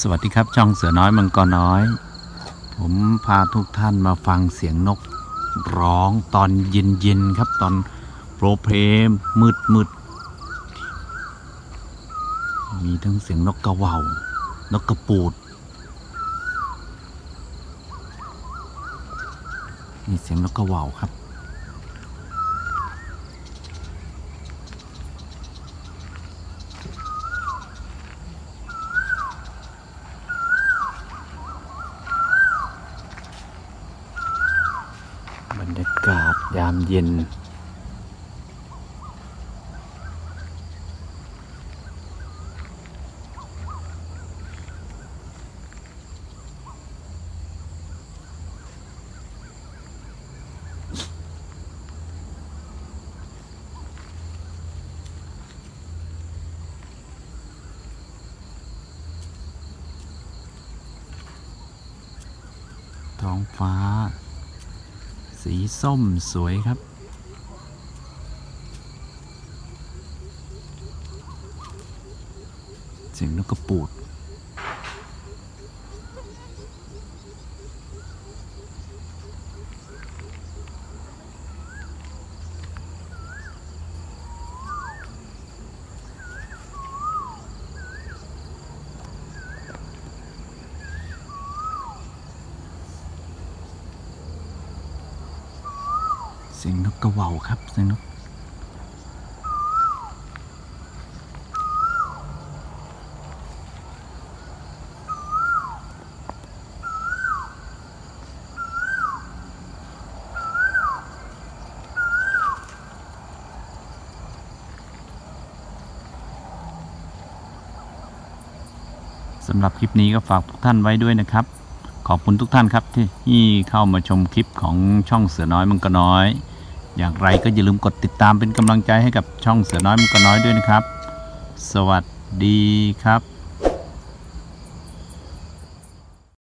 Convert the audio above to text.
สวัสดีครับช่องเสือน้อยมังกรน้อย ผมพาทุกท่านมาฟังเสียงนกร้องตอนเย็นๆครับตอนโปรเพลมมืดมืดมีทั้งเสียงนกกระว่านกกระปูดนี่เสียงนกกระว่าครับ รยากาศยามเย็น ท้องฟ้า สีส้มสวยครับ เสียงนกกระปูด สียงนกกระว่าครับ เสียงนกสำหรับคลิปนี้ก็ฝากทุกท่านไว้ด้วยนะครับ ขอบคุณทุกท่านครับที่เข้ามาชมคลิปของช่องเสือน้อยมังกรน้อย อย่างไรก็อย่าลืมกดติดตามเป็นกำลังใจให้กับช่องเสือน้อยมันกรน้อยด้วยนะครับ สวัสดีครับ